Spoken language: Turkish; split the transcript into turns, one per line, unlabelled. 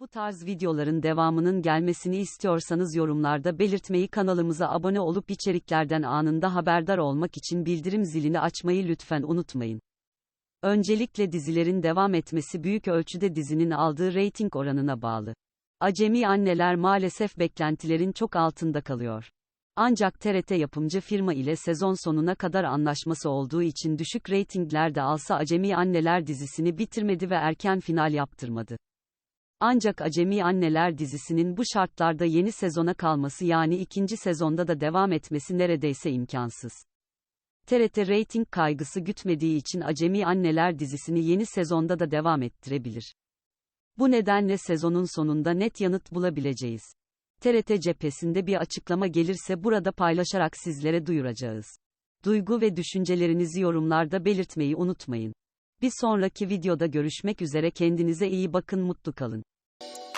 Bu tarz videoların devamının gelmesini istiyorsanız yorumlarda belirtmeyi kanalımıza abone olup içeriklerden anında haberdar olmak için bildirim zilini açmayı lütfen unutmayın. Öncelikle dizilerin devam etmesi büyük ölçüde dizinin aldığı reyting oranına bağlı. Acemi anneler maalesef beklentilerin çok altında kalıyor. Ancak TRT yapımcı firma ile sezon sonuna kadar anlaşması olduğu için düşük reytingler de alsa Acemi Anneler dizisini bitirmedi ve erken final yaptırmadı. Ancak Acemi Anneler dizisinin bu şartlarda yeni sezona kalması yani ikinci sezonda da devam etmesi neredeyse imkansız. TRT reyting kaygısı gütmediği için Acemi Anneler dizisini yeni sezonda da devam ettirebilir. Bu nedenle sezonun sonunda net yanıt bulabileceğiz. TRT cephesinde bir açıklama gelirse burada paylaşarak sizlere duyuracağız. Duygu ve düşüncelerinizi yorumlarda belirtmeyi unutmayın. Bir sonraki videoda görüşmek üzere kendinize iyi bakın mutlu kalın. you